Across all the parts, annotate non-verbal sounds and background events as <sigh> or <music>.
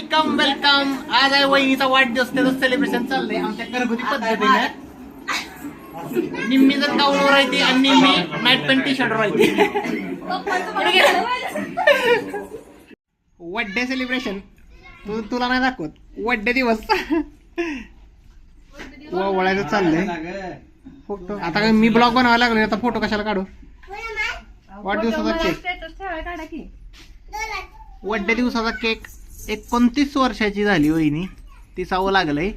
Welcome welcome आज आहे वहिनीचा वाढदिवस त्याचं सेलिब्रेशन चाललंय आमच्या घरगुती पद्धतीने. निम्मी जर गाऊनवर राहते आणि निम्मी नाईट पॅन्ट टी शर्ट राहते वड्डे सेलिब्रेशन तू तुला नाही दाखवत. वड्डे दिवस. वळायचं चाललंय. फोटो आता काय मी ब्लॉग बनवायला लागलो आता फोटो कशाला काढू? वाढदिवसाचा केक वड्डे दिवसाचा केक एकोणतीस वर्षाची झाली वहिनी. ती सावं लागलंय.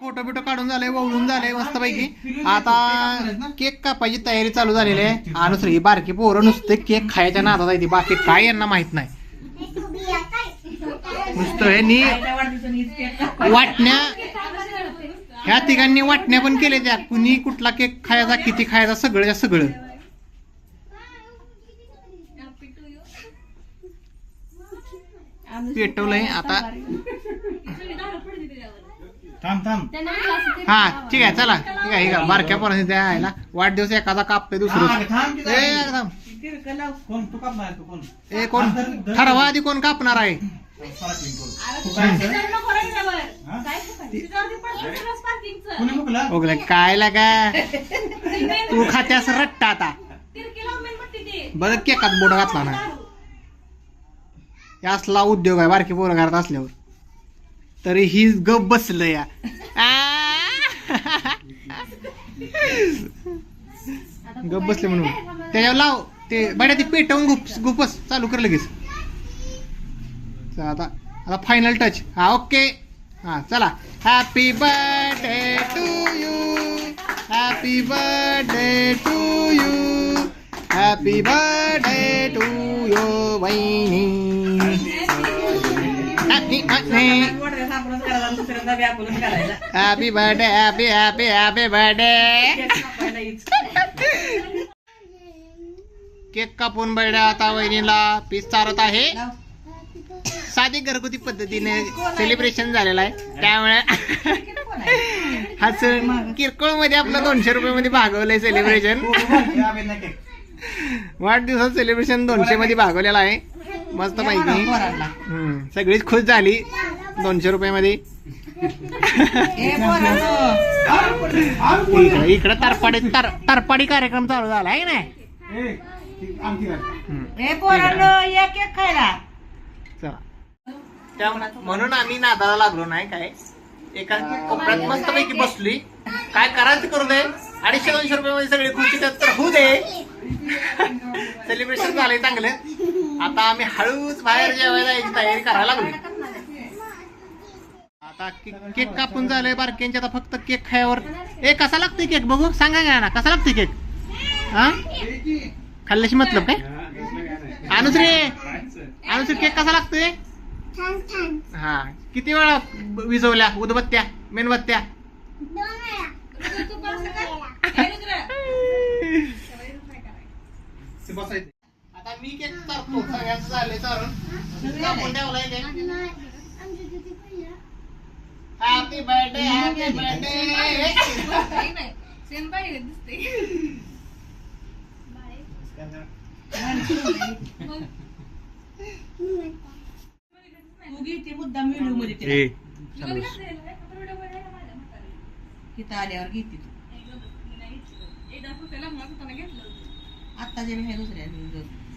फोटो बिटो काढून झालंय वळून झालंय मस्तपैकी. आता केक कापायची तयारी चालू झालेली आहे. आणि ही बारकी पोरं नुसते केक खायच्या नादात आहे ती बाकी काय यांना माहीत नाही. नुसतं वाटण्या ह्या तिघांनी वाटण्या पण केल्या त्या कुणी कुठला केक खायचा किती खायचा सगळं सगळं. पेटवलंय. आता थांब थांब. हा ठीक आहे चला. ठीक आहे बारक्या पोरांनी त्या यायला. वाढदिवस एखादा कापतोय दुसरं. ए. थांब. कोण? तू ए कोण? ठरवा आधी कोण कापणार आहे. पार्किंग करू. तू काय कर? कोणी मुकला? ओगले काय लागा <laughs> तू खात्यास रट्टा आता. बरं केकात बोट घातला ना. असला उद्योग आहे बारकी पोरं घरात असल्यावर. तरी ही गप बसलं या. गप बसले म्हणून. त्याच्यावर लाव ते बड्या ते पेटवून गुप गुपस चालू कर लगेच. चला, आता आता फायनल टच हा ओके हा चला. Happy birthday to you happy birthday to you happy birthday to you वहिनी. Happy birthday happy birthday happy happy happy birthday cake कापून बैड्या आता वहिनीला. पीस चारत आहे. साधी घरगुती पद्धतीने सेलिब्रेशन झालेलं आहे. त्यामुळे हा सण किरकोळमध्ये आपलं दोनशे रुपये मध्ये भागवलंय सेलिब्रेशन वाढदिवसात सेलिब्रेशन दोनशे मध्ये भागवलेलं आहे. मस्त माहिती हम्म, सगळीच खुश झाली. दोनशे रुपये मध्ये <laughs> इकडे तरपाडी तर तरपाडी कार्यक्रम चालू झाला आहे ना चला. त्या- म्हणून आम्ही नादाला लागलो नाही काय? एका कोपऱ्यात मस्त पैकी बसली. काय करायचं करू दे? अडीचशे दोनशे रुपये मध्ये सगळी खुशी तर होऊ दे. <laughs> सेलिब्रेशन झालंय चांगलं. आता आम्ही हळूच बाहेर जेवायला जायची तयारी करायला लागलो आता केक कापून झालंय बारक्यांच्या आता फक्त केक खायावर. ए कसा लागतोय केक? बघू सांगा ना ना कसा लागतोय केक? हा? खाल्ल्याशी मतलब काय? अनुस रे अनुस केक कसा लागतोय? हा किती वेळा विजवल्या? उदबत्त्या? मेणबत्त्या आता मी केक चारतो ठेवलाय cake happy birthday happy birthday तिथं आल्यावर घेते तू. आता जे हे दुसऱ्या